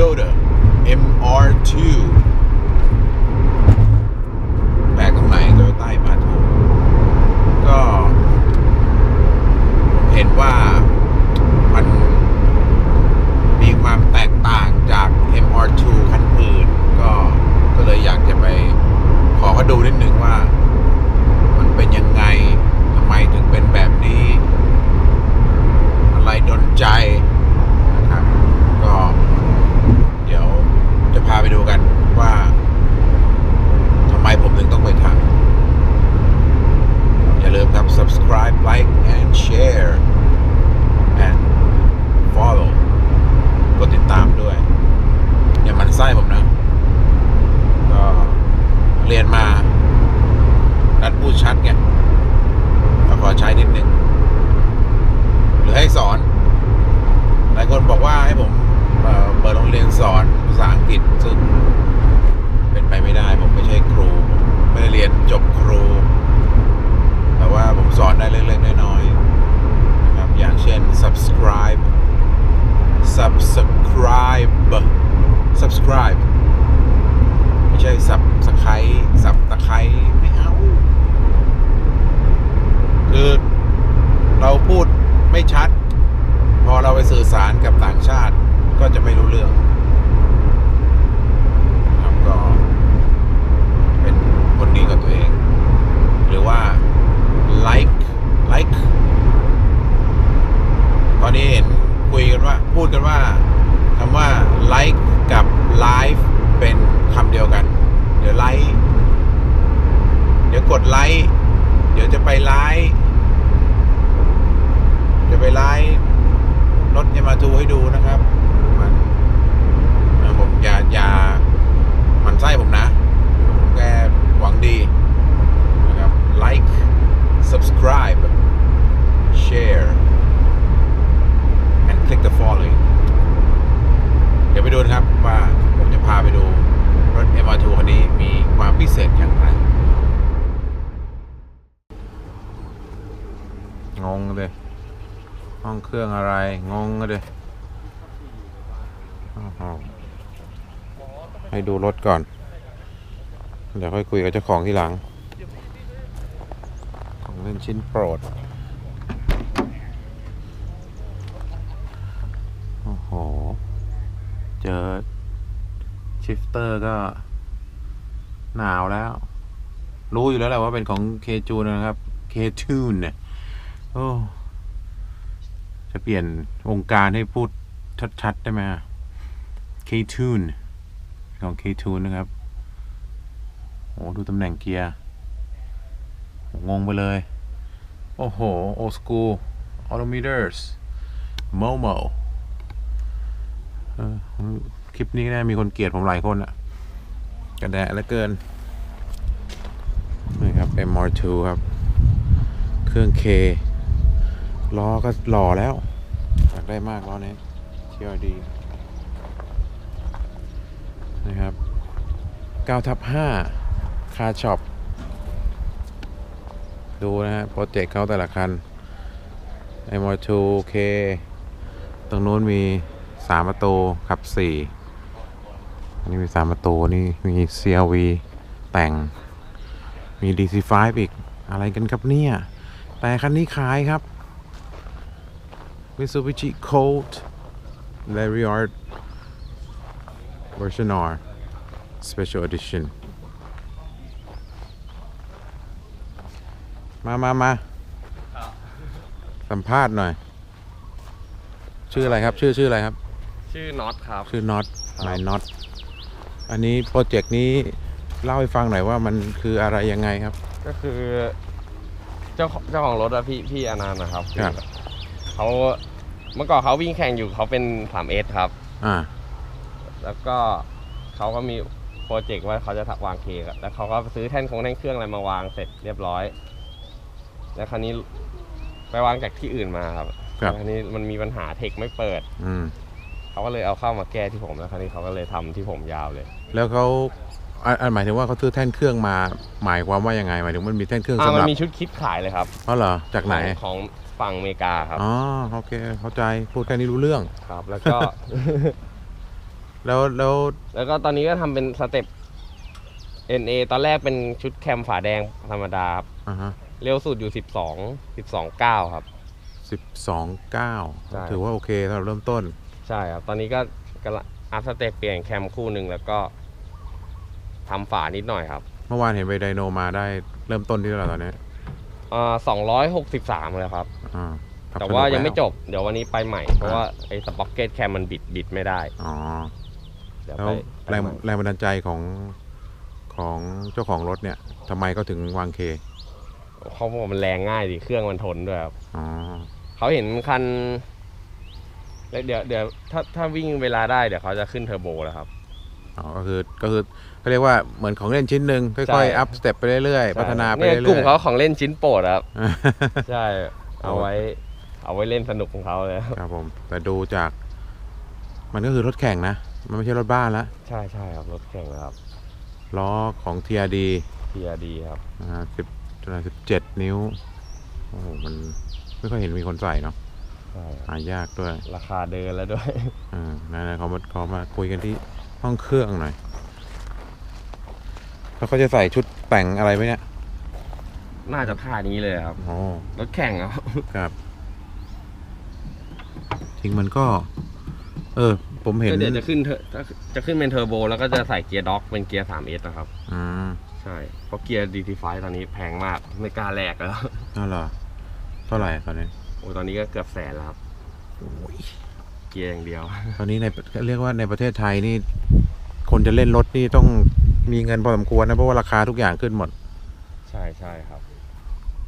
Toyota MR2 subscribe like ให้ดูนะครับ มันผมอย่าอย่ามันไส้ผมนะผมแกหวังดีนะครับ like subscribe share and click the following เดี๋ยวไปดูนะครับว่าผมจะพาไปดูรถ MR2 คันนี้มีความพิเศษอย่างไรงงเลย ห้องเครื่องอะไร งงเลย ให้ดูรถก่อน เดี๋ยวค่อยคุยกับเจ้าของที่หลัง ของเล่นชิ้นโปรด โอ้โห เจอชิฟเตอร์ก็หนาวแล้ว รู้อยู่แล้วแหละว่าเป็นของเคจูนนะครับเคทูนเนี่ยโอ้จะเปลี่ยนวงค์การให้พูดชัด ๆ ได้ไหมเค ทูนของเคทูนนะครับ โอ้ดูตำแหน่งเกียร์ งงไปเลย โอ้โหโอสกูออโตมิเตอร์สโมโมคลิปนี้แน่มีคนเกลียดผมหลายคนอะกระแดะเหลือเกิน นี่ครับ MR2 ครับ เครื่อง K ล้อก็หล่อแล้วอยากได้มากล้อนี้เที่ยวดี นะครับ9ทับ5คาช็อปดูนะฮะโปรเจกต์เขาแต่ละคัน M2K ตรงนู้นมี 3 ประตูขับ 4 อันนี้มี 3 ประตู นี่มี CRV แต่ง มี DC5 อีก อะไรกันครับเนี่ย แต่คันนี้ขายครับ Mitsubishi Colt Lariat Version R Special Edition มามามาสัมภาษณ์หน่อย ชื่ออะไรครับ ชื่อชื่ออะไรครับ ชื่อน็อตครับ ชื่อน็อตครับนายน็อตอันนี้โปรเจกต์นี้เล่าให้ฟังหน่อยว่ามันคืออะไรยังไงครับ ก็คือ เจ้าของเจ้าของรถอะพี่พี่อนันต์นะครับครับ เขาเมื่อก่อนเขาวิ่งแข่งอยู่เขาเป็นสามเอสครับ อ่า แล้วก็เขาก็มีโปรเจกต์ว่าเขาจะถักวางเคกอะแล้วเขาก็ซื้อแท่นของแท่นเครื่องอะไรมาวางเสร็จเรียบร้อย แล้วคราวนี้ไปวางจากที่อื่นมาครับครับแล้วคราวนี้มันมีปัญหาเทคไม่เปิด อืม เขาก็เลยเอาเข้ามาแก้ที่ผมแล้วคราวนี้เขาก็เลยทำที่ผมยาวเลย แล้วเขาอะอะหมายถึงว่าเขาซื้อแท่นเครื่องมา หมายความว่ายังไงหมายถึงมันมีแท่นเครื่องอ่าสำมัหนรับมีชุดคิดขายเลยครับอ๋อเหรอจากไหนของของฝั่งอเมริกาครับ อ๋อโอเคเข้าใจพูดแค่นี้รู้เรื่อง ครับ แล้วก็ แล้วแล้วแล้วก็ตอนนี้ก็ทำเป็นสเต็ป NA ตอนแรกเป็นชุดแคมฝาแดงธรรมดาครับอ่าฮะเร็วสุดอยู่ 12 12 9 ครับ สิบสองเก้าใช่ ถือว่าโอเคสำหรับเริ่มต้น ใช่ครับ ตอนนี้ก็กำลังอัพสเต็ปเปลี่ยนแคมคู่หนึ่งแล้วก็ทำฝานิดหน่อยครับเมื่อวานเห็นไปไดโนมาได้เริ่มต้นที่เท่าไหร่ตอนนี้อ่าสองร้อยหกสิบสามเลยครับ อ่าขับแต่ว่าสนุกยังไม่แล้วจบ เดี๋ยววันนี้ไปใหม่ เพราะว่าไอ้สป็อกเก็ตแคมมันบิดบิดไม่ได้ อ๋อเดี๋ยวแล้วไปไปแรงใหม่แรงบันดาลใจของของเจ้าของรถเนี่ยทำไมเขาถึงวางเคเขาบอกมันแรงง่ายดิเครื่องมันทนด้วยครับอ๋อเขาเห็นคันแล้วเดี๋ยวเดี๋ยวถ้าถ้าวิ่งเวลาได้เดี๋ยวเขาจะขึ้นเทอร์โบแล้วครับ อ๋อก็คือก็คือเขาเรียกว่าเหมือนของเล่นชิ้นหนึ่งใช่ ค่อยๆอัพสเต็ปไปเรื่อยๆพัฒนาไปเนี่เรื่ยอยๆกลุ่มเขาของเล่นชิ้นโปรดครับอ่าใช่เอาไว้ เอาไว้เล่นสนุกของเขาเลยครับ ครับผมแต่ดูจาก มันก็คือรถแข่งนะ มันไม่ใช่รถบ้านละใช่ใช่ครับรถแข่งนะครับล้อของ TRD TRD ครับ นะฮะสิบสิบเจ็ดนิ้ว โอ้โห มันไม่ค่อยเห็นมีคนใส่เนาะใช่ครับหายากด้วย ราคาเดินแล้วด้วยอ่านะเขามาเขามาคุยกันที่ห้องเครื่องหน่อย แล้วเขาจะใส่ชุดแต่งอะไรไหมเนี่ย น่าจะท่านี้เลยครับอ๋อรถแข่งครับ ครับ จริงมันก็ เออ ผมเห็นก็เดี๋ยวจะขึ้นเทอร์จะขึ้นเป็นเทอร์โบ แล้วก็จะใส่เกียร์ด็อกเป็นเกียร์ 3S นะครับอืมใช่ เพราะเกียร์ DT5 ตอนนี้แพงมาก ไม่กล้าแลกแล้วน่าเหรอเท่าไหร่ตอนนี้โอ้ตอนนี้ก็เกือบแสนแล้วครับเกียร์อย่างเดียว ตอนนี้ในเรียกว่าในประเทศไทยนี่ คนจะเล่นรถนี่ต้องมีเงินพอสมควรนะ เพราะว่าราคาทุกอย่างขึ้นหมด ใช่ใช่ครับ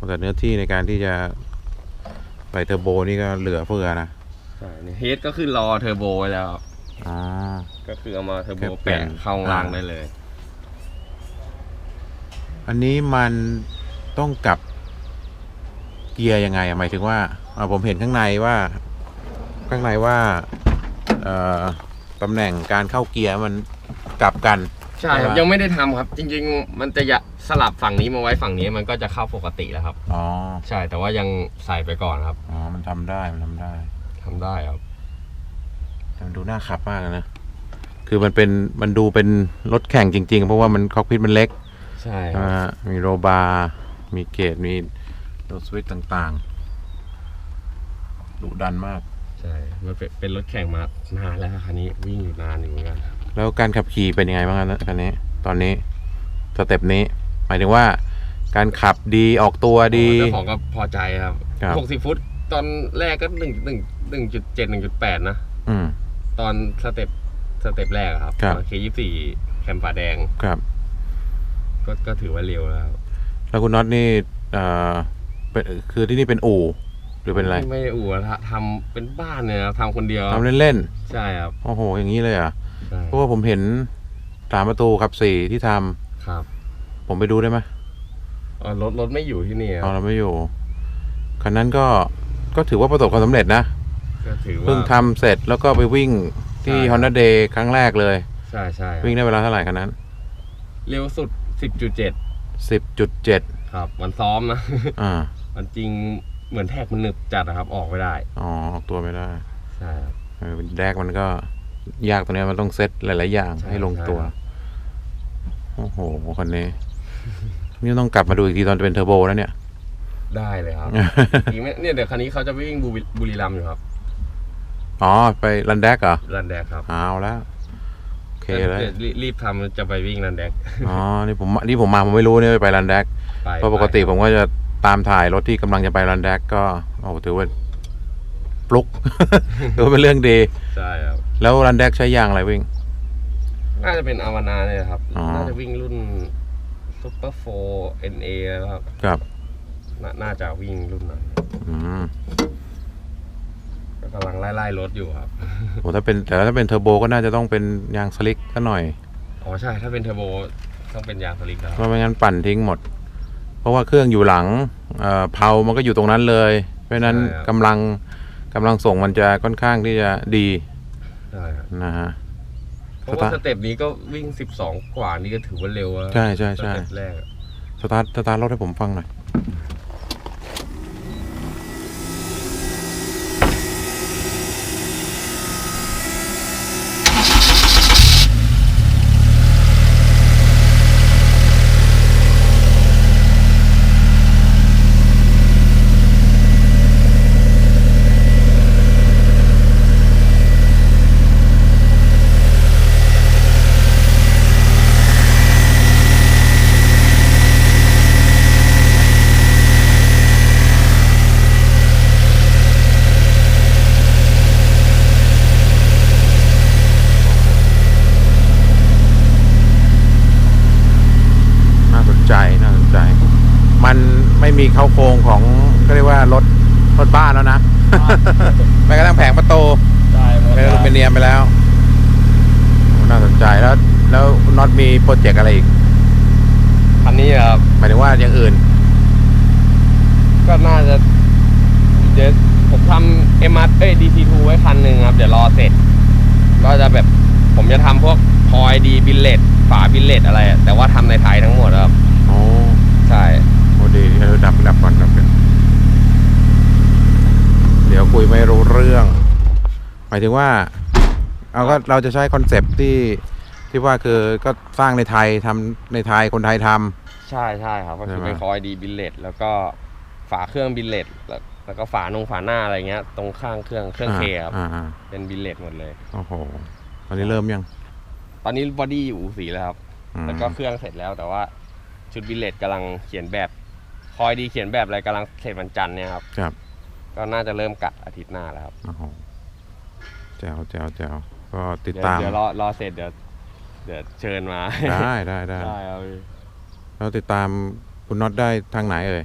แต่เนื้อที่ในการที่จะใส่เทอร์โบนี่ก็เหลือเฟือนะ ใช่เฮดก็คือรอเทอร์โบไว้แล้วครับอ๋อก็คือเอามาเทอร์โบแค่เปลี่ยแปะนเข้าข้างล่างอ่าได้เลย อันนี้มันต้องกลับเกียร์ยังไงอะหมายถึงว่าอ่าผมเห็นข้างในว่า ข้างในว่าเอ่อตำแหน่งการเข้าเกียร์มันกลับกัน ใช่ครับใช่ปะยังไม่ได้ทำครับ จริง ๆ มันจะยะสลับฝั่งนี้มาไว้ฝั่งนี้มันก็จะเข้าปกติแล้วครับ อ๋อ ใช่แต่ว่ายังใส่ไปก่อนครับ อ๋อ มันทำได้ มันทำได้ ทำได้ครับ แต่มันดูน่าขับมากเลยนะ คือมันเป็นมันดูเป็นรถแข่งจริง ๆ เพราะว่ามันคอกพิทมันเล็กใช่คอ่รับามีโรบาร์มีเกตมีโดสวิตต่างๆดุดันมาก ใช่ มันเป็นเป็นรถแข่งมานานแล้วคันนี้วิ่งอยู่นานอยู่เหมือนกันแล้วการขับขี่เป็นยังไงบ้างครับคันนี้ ตอนนี้สเต็ปนี้ หมายถึงว่า การขับดีออกตัวดี เจ้าของก็พอใจครับครับ หกสิบฟุต ตอนแรกก็หนึ่งหนึ่ง หนึ่งจุดเจ็ดหนึ่งจุดแปดนะ อืม ตอนสเต็ปสเต็ปแรกอะครับครับ เคยี่สี่แคมฝาแดงครับ ก็ก็ถือว่าเร็วแล้วครับแล้วคุณน็อตนี่เอ่อเป็นคือที่นี่เป็นอู่หรือเป็นอะไรม่ไม่ได้อู่อะทำทำเป็นบ้านเนี่ยครับทำคนเดียวทำเล่นใช่ครับๆโอ้โห อย่างนี้เลยเหรอะใช่เพราะว่าผมเห็นสามประตูขับสี่ที่ทำครับผมไปดูได้ไหมเอ่อรถรถไม่อยู่ที่นี่คเอารับเราไม่อยู่คันนั้นก็ก็ถือว่าประสบความสำเร็จนะ ก็ถือว่าเพิ่งทำเสร็จแล้วก็ไปวิ่งที่ใช่ Honda Day ครั้งแรกเลย ใช่ใช่ครับวิ่งได้เวลาเท่าไหร่คันนั้น เร็วสุดสิบจุดเจ็ดสิบจุดเจ็ดครับ วันซ้อมนะ อ่า มันจริงเหมือนแท็กมันหนึบจัดนะครับ ออกไม่ได้ อ๋อออกตัวไม่ได้ใช่ครับ เออแรกมันก็ยากตรงเนี้ยมันต้องเซตหลาย ๆ อย่างใช่ให้ลงตัว ใช่ครับโอ้โหคันนี้ นี่ต้องกลับมาดูอีกทีตอนเป็นเทอร์โบแล้วเนี่ย ได้เลยครับ อีกไม่เนี่ยเดี๋ยวคันนี้เขาจะวิ่งบุรีบุรีรัมย์อยู่ครับ อ๋อ ไปรันแดกเหรอรันแดกครับเอาแล้วโอเคเลยดี๋วรีรีบทำจะไปวิ่งรันแดกอ๋อนี่ผมนี่ผมมาผมไม่รู้เนี่ยไปรันแดกไปเพราะปกติผมก็จะตามถ่ายรถที่กำลังจะไปรันแดกก็โอ้โหถือว่าปลุกถือว่าเป็นเรื่องดีใช่ครับแล้วรันแดกใช้ยางอะไรวิ่ง น่าจะเป็นอาวานาเนี่ยครับอ๋อน่าจะวิ่งรุ่นซูเปอร์โฟเอ็นเอแล้วครับครับนาน่าจะวิ่งรุ่นนั้นอืม ก็กำลังไล่ไล่รถอยู่ครับโหถ้าเป็นแต่ถ้าเป็นเทอร์โบก็น่าจะต้องเป็นยางสลิกก็หน่อยอ๋อใช่ ถ้าเป็นเทอร์โบต้องเป็นยางสลิกแล้วเพราะไม่งั้นปั่นทิ้งหมด เพราะว่าเครื่องอยู่หลังเอ่อเพามันก็อยู่ตรงนั้นเลย เพราะฉะนั้นกำลังกำลังส่งมันจะค่อนข้างที่จะดีใช่ครับนะฮะ เพราะว่าสเต็ปนี้ก็วิ่ง 12 กว่านี่ก็ถือว่าเร็วแล้วใช่ใช่ใช่สเต็ปแรกอะสตาร์ทสตาร์ทรถให้ผมฟังหน่อย ใไม่มีเข้าโครงของก็เรียกว่ารถรถบ้านแล้วนะแม้กระทั่งแผงประตูใช่หมดเป็นอลูมิเนียมไปแล้วโอ้น่าสนใจแล้ว แล้วน็อตมีโปรเจกต์อะไรอีกคันนี้ครับหมายถึงว่าอย่างอื่น ก็น่าจะเดี๋ยวผมทำเอ็มอาร์เอ้ย DC2 ไว้คันหนึ่งครับ เดี๋ยวรอเสร็จ ก็จะแบบผมจะทำพวกพอยดีบิลเลตฝาบิลเลตอะไรอะแต่ว่าทำในไทยทั้งหมดครับ โอ้ ใช่โห ดีเออดับดับก่อนดับก่อนเดี๋ยวคุยไม่รู้เรื่อง หมายถึงว่า เอาก็เราจะใช้คอนเซปต์ที่ที่ว่าคือก็สร้างในไทยทำในไทยคนไทยทำใช่ใช่ครับก็คือใช่ไหมเป็นคอยดีบิลเลตแล้วก็ฝาเครื่องบิลเลตแล้วแล้วก็ฝานงฝาหน้าอะไรเงี้ย ตรงข้างเครื่องเครื่องเคครับอ่าอ่าเป็นบิลเลตหมดเลยโอ้โหตอนนี้เริ่มยัง ตอนนี้บอดี้อยู่อู่สีแล้วครับอืมแล้วก็เครื่องเสร็จแล้วแต่ว่าชุดบิลเลตกำลังเขียนแบบ คอยดีเขียนแบบอะไรกำลังเสร็จวันจันทร์เนี่ยครับ ครับก็น่าจะเริ่มกัดอาทิตย์หน้าแล้วครับ โอ้โหแจ๋วแจ๋วแจ๋วก็ติดเดี๋ยวตาม เดี๋ยวรอรอเสร็จเดี๋ยวเดี๋ยวเชิญมา ได้ได้ได้ได้ครับพี่เราติดตามคุณน็อตได้ทางไหนเอ่ย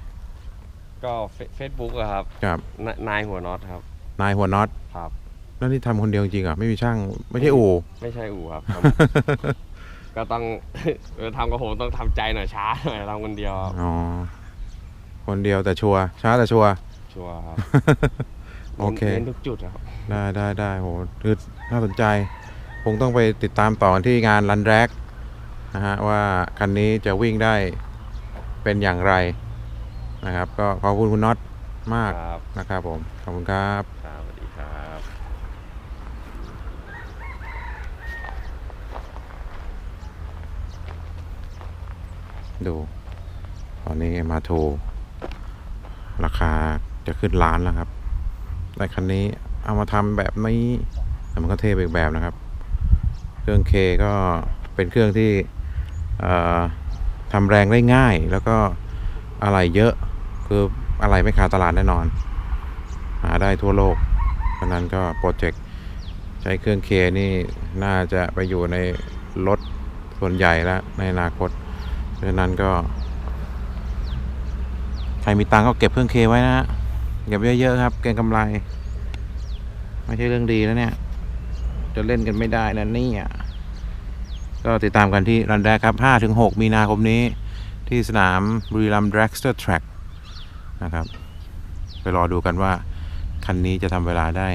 ก็เฟซบุ๊กอะครับครับนนายหัวน็อตครับนายหัวน็อตครับ แล้วนี่ทำคนเดียวจริงเหรอะไม่มีช่าง ไม่ใช่อู่ ไม่ใช่อู่ครับทำ ก็ต้อง เออทำกับผมต้องทำใจหน่อยช้าหน่อยทำคนเดียวครับ อ๋อ คนเดียวแต่ชัวร์ช้าแต่ชัวร์ ชัวร์ครับ โอเคเน้นทุกจุดครับ ได้ได้ได้โหคือน่าสนใจ คงต้องไปติดตามต่อกันที่งานรันแรกนะฮะว่าคันนี้จะวิ่งได้เป็นอย่างไรนะครับ ก็ขอบคุณคุณน็อตมากครับ นะครับผม ขอบคุณครับ ครับสวัสดีครับ ดู ตอนนี้มาโท ราคาจะขึ้นล้านแล้วครับ แต่คันนี้เอามาทำแบบนี้แต่มันก็เท่ไปอีกแบบนะครับ เครื่องเคก็เป็นเครื่องที่เอ่อทำแรงได้ง่าย แล้วก็อะไรเยอะคืออะไรไม่ขาดตลาดแน่นอน หาได้ทั่วโลกเพราะนั้นก็โปรเจกต์ใช้เครื่องเคนี่น่าจะไปอยู่ในรถส่วนใหญ่แล้วในอนาคตเพราะนั้นก็ ครมีตังก็เก็บเครื่องเคไว้นะฮะเก็บเยอะๆครับ เก็งกำไร ไม่ใช่เรื่องดีแล้วเนี่ย จะเล่นกันไม่ได้นะนี่ยก็ติดตามกันที่รันแรกครับ 5-6 มีนาคมนี้ ที่สนามบุรีรัมย์ Dragster Track นะครับ ไปรอดูกันว่า คันนี้จะทำเวลาได้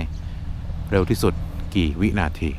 เร็วที่สุดกี่วินาที